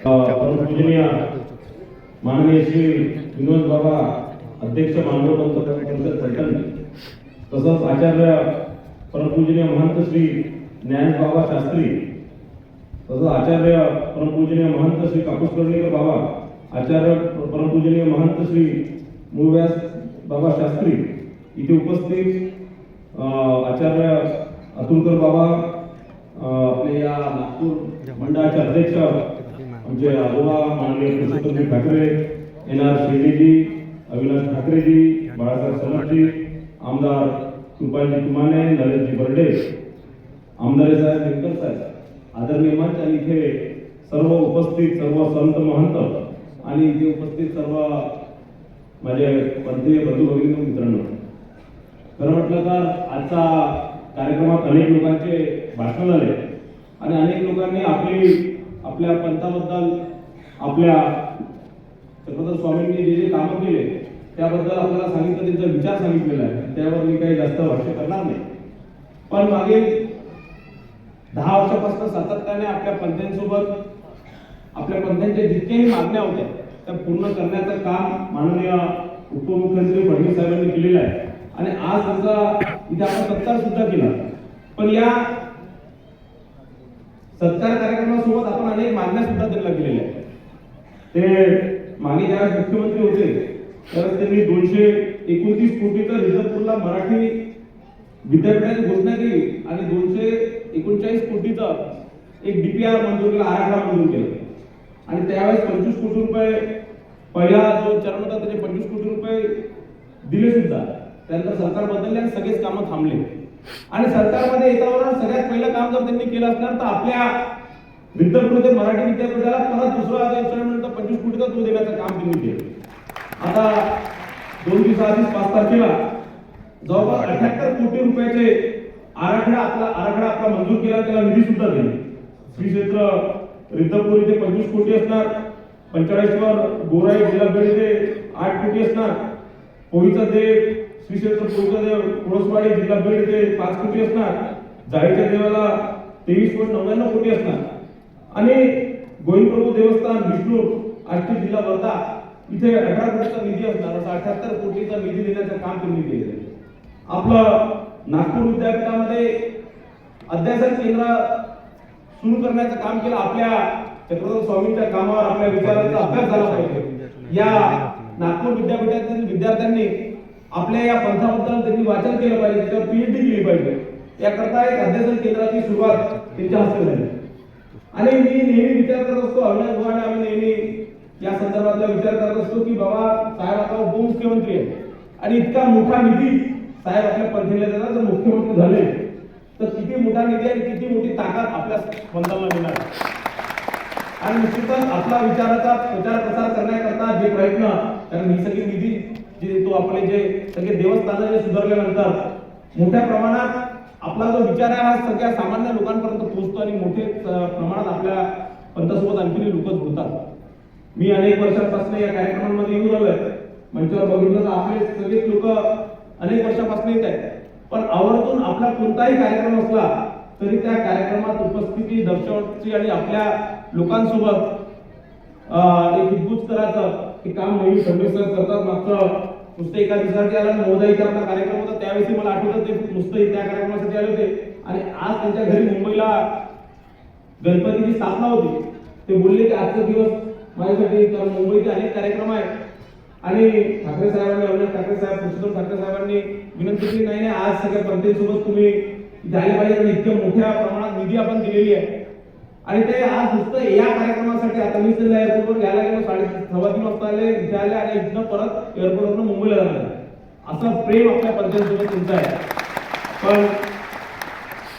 पूजनीय माननीय श्री विनोद बाबा अध्यक्ष मानव पंत फलटण तसंच आचार्य परमपूजनीय महंत श्री ज्ञान बाबा शास्त्री तसंच आचार्य परमपूजनीय महंत श्री कापूसकर्णीकर बाबा आचार्य परमपूजनीय महंत श्री मूळव्यास बाबा शास्त्री इथे उपस्थित अं, आचार्य अतुलकर बाबा आपले या नागपूर मंडळाचे अध्यक्ष आमचे आजोबा माननीय पुरुषोत्तमजी ठाकरे एन आर शिंदेजी अविनाश ठाकरेजी बाळासाहेब सनटजी आमदार कृपालजी तुमाने नरेशजी बर्डे आमदार साहेब व्यंकर साहेब आदरणीय मंच आणि इथे सर्व उपस्थित सर्व संत महंत आणि इथे उपस्थित सर्व माझे पंथीय बंधू भगिनी मित्रांनो. खरं म्हटलं तर आजचा कार्यक्रमात अनेक लोकांचे भाषण झाले आणि अनेक लोकांनी आपली आपल्या पंथाबद्दल आपल्या छत्रपती स्वामींनी जे जे कामं केले त्याबद्दल आपल्याला सांगितलं त्यांचा विचार सांगितलेला आहे. त्यावर मी काही जास्त भाष्य करणार नाही. पण मागील दहा वर्षापासून सातत्याने आपल्या पंथांसोबत आपल्या पंथांच्या जितक्याही मागण्या होत्या त्या पूर्ण करण्याचं काम माननीय उपमुख्यमंत्री फडणवीस साहेबांनी केलेलं आहे. आणि आज त्यांचा इथे आपण सत्कार सुद्धा केला. पण या सत्कार कार्यक्रमासोबत आपण अनेक मागण्या सुद्धा त्यांना केलेल्या आहेत. ते मागे ज्यावेळेस मुख्यमंत्री होते त्यावेळेस त्यांनी दोनशे एकोणतीस कोटीचा रिझर्वपूरला मराठी विद्यापीठाची घोषणा केली आणि दोनशे एकोणचाळीस कोटीचा एक डीपीआर मंजूर केला आराखडा मंजूर केला. आणि त्यावेळेस पंचवीस कोटी रुपये पहिला जो चरण होता त्याचे पंचवीस कोटी रुपये दिले सुद्धा. त्यानंतर सरकार बदलले आणि सगळेच कामं थांबले. आणि सरकारमध्ये येतावर सगळ्यात पहिलं काम जर त्यांनी केलं असणार तर आपल्या विद्यापीठ मराठी विद्यापीठाला परत दुसरा इन्स्टॉलमेंट पंचवीस कोटीचा तो देण्याचं काम त्यांनी केलं. आता दोन दिवसाआधीच पाच तारखेला जवळपास अठ्याहत्तर कोटी रुपयाचे आराखडा आपला आराखडा आपला मंजूर केला त्याला निधी सुद्धा दिला. श्री क्षेत्र रिद्धपूर इथे पंचवीस कोटी असणार पंचाळीसवर गोराई जिल्हा इथे आठ कोटी असणार. पोईचा देव श्री क्षेत्र देव कुळसवाडी जिल्हा बीड ते पाच कोटी असणार. जाळीच्या देवाला तेवीस पॉईंट नव्याण्णव कोटी असणार. आणि गोविंदप्रभू देवस्थान विष्णू आष्टी जिल्हा वर्धा इथे अठरा कोटीचा निधी असणार असा अठ्याहत्तर कोटीचा निधी देण्याचं काम त्यांनी केलेलं आहे. आपलं नागपूर विद्यापीठामध्ये अध्यासन केंद्र सुरू करण्याचं काम केलं. आपल्या चक्रवर्ती स्वामींच्या कामावर आपल्या विचारांचा अभ्यास झाला पाहिजे. या नागपूर विद्यापीठातील विद्यार्थ्यांनी आपल्या या पंथाबद्दल त्यांनी वाचन केलं पाहिजे त्याच्यावर पीएचडी केली पाहिजे. याकरता एक अध्यासन केंद्राची सुरुवात त्यांच्या हस्ते झाली. आणि मी नेहमी विचार करत असतो अविनाश भवाने आम्ही नेहमी या संदर्भातला विचार करत असतो की बाबा साहेब आता उपमुख्यमंत्री आहे आणि इतका मोठा निधी साहेब आपल्या पंथीला देतात जर मुख्यमंत्री झाले तर किती मोठा निधी आणि किती मोठी ताकद आपल्या पंथाला मिळणार? आणि निश्चितच आपला विचाराचा प्रचार प्रसार करण्याकरता जे प्रयत्न कारण ही सगळी निधी जे तो आपले जे सगळे देवस्थान जे सुधारल्यानंतर मोठ्या प्रमाणात आपला जो विचार आहे हा सगळ्या सामान्य लोकांपर्यंत पोहोचतो आणि मोठे प्रमाणात आपल्या पंथासोबत आणखी लोक जोडतात. मी अनेक वर्षांपासून या कार्यक्रमांमध्ये येऊन आलोय. मंचावर बघितलं तर आपले सगळेच लोक अनेक वर्षापासून येत आहेत. पण आवर्जून आपला कोणताही कार्यक्रम असला तरी त्या कार्यक्रमात उपस्थिती दर्शवची आणि आपल्या लोकांसोबत एक हितगुज करायचं हे काम नवीन फडणवीस सर करतात. मागचं नुसतं एका दिवसासाठी आला मोदाईचा आपला कार्यक्रम होता. त्यावेळेस मला आठवतं ते नुसतं त्या कार्यक्रमासाठी आले होते. आणि आज त्यांच्या घरी मुंबईला गणपतीची स्थापना होती ते बोलले की आजचा दिवस माझ्यासाठी कारण मुंबईचे अनेक कार्यक्रम आहेत. आणि ठाकरे साहेबांनी अविनाश ठाकरे साहेब पुरुषोत्तम ठाकरे साहेबांनी विनंती केली नाही नाही आज सगळ्या पंचायतीसोबत तुम्ही इथे पाहिजे इतक्या मोठ्या प्रमाणात निधी आपण दिलेली आहे. आणि ते आज नुसतं या कार्यक्रमासाठी आता मी त्यांना एअरपोर्टवर घ्यायला गेलो साडे सव्वा तीन वाजता आले इथे आले आणि इथनं परत एअरपोर्टवरून मुंबईला जाणार असा प्रेम आपल्या पंचायतीसोबत तुमचा आहे. पण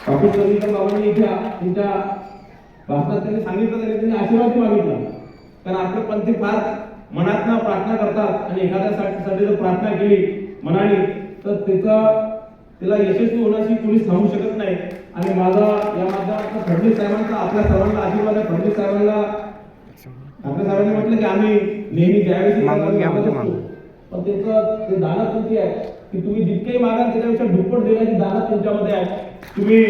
डॉक्टर सर्विकर बाबांनी इथे तुमच्या भाषणात त्यांनी सांगितलं त्यांनी त्यांनी आशीर्वाद मागितला. कारण आपले पंथी फार मनातनं प्रार्थना करतात आणि एखाद्यासाठी जर प्रार्थना केली मनाने तर त्याचं त्याला यशस्वी होण्याची कोणीच थांबू शकत नाही. आणि माझा या माध्यमातून फडणवीस साहेबांचा आपल्या सर्वांना आशीर्वाद आहे. फडणवीस साहेबांना ठाकरे साहेबांनी म्हटलं की आम्ही नेहमी ज्यावेळेस म्हणजे. पण त्यांचं ते दानत तुमची आहे. की तुम्ही जितकेही मागाल त्याच्यापेक्षा दुप्पट देण्याची दानत तुमच्यामध्ये आहे. तुम्ही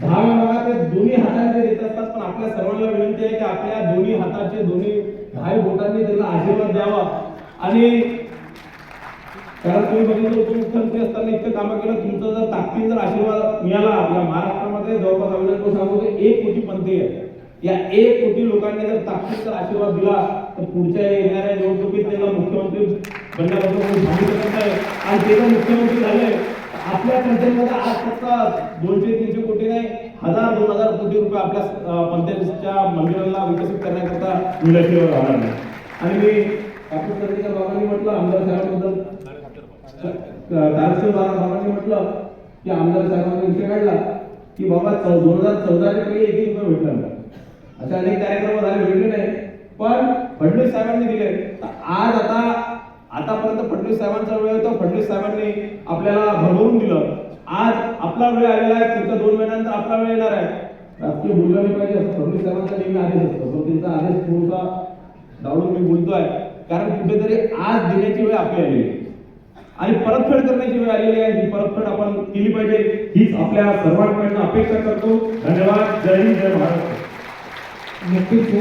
दहाव्या भागात ते दोन्ही हाताने देत असतात. पण आपल्या सर्वांना विनंती आहे की आपल्या दोन्ही हाताचे दोन्ही दहाही बोटांनी त्यांना आशीर्वाद द्यावा. आणि कारण तुम्ही बघितलं उपमुख्यमंत्री असताना इतकं कामं केलं तुमचा जर ताकदीन जर आशीर्वाद मिळाला या महाराष्ट्रामध्ये जवळपास आम्ही सांगू की एक कोटी पंथी आहे या एक कोटी लोकांनी जर ताकदीन जर आशीर्वाद दिला तर पुढच्या येणाऱ्या निवडणुकीत त्यांना मुख्यमंत्री बनण्याबद्दल सांगू शकत नाही आणि ते जर मुख्यमंत्री झाले आपल्या कंट्रीमध्ये आज फक्त दोनशे तीनशे कोटी नाही हजार दोन हजार कोटी रुपये आपल्या पंचायतीच्या मंदिराला विकसित करण्याकरता मिळाशिवाय राहणार नाही आणि मी कापूस बाबांनी म्हटलं आमदार साहेबांबद्दल धाराशिव बाबांनी म्हटलं की आमदार साहेबांनी विषय काढला की बाबा चौ दोन हजार चौदाच्या पहिले एक रुपये भेटला नाही असे अनेक कार्यक्रम झाले भेटले नाही. पण फडणवीस साहेबांनी दिले. तर आज आता आतापर्यंत फडणवीस साहेबांचा वेळ होता. फडणवीस साहेबांनी आपल्याला भरभरून दिलं. आज आपला वेळ आलेला आहे. पुढच्या दोन महिन्यानंतर आपला वेळ येणार आहे. राजकीय बोललं नाही पाहिजे फडणवीस साहेबांचा नेहमी आदेश असतो. तो त्यांचा आदेश थोडासा डावून मी बोलतोय. कारण कुठेतरी आज देण्याची वेळ आपली आलेली आहे. आणि परतफेड करण्याची वेळ आलेली आहे. ही परतफेड आपण केली पाहिजे. हीच आपल्या सर्वांकडनं अपेक्षा करतो. धन्यवाद. जय हिंद जय महाराष्ट्र. नक्कीच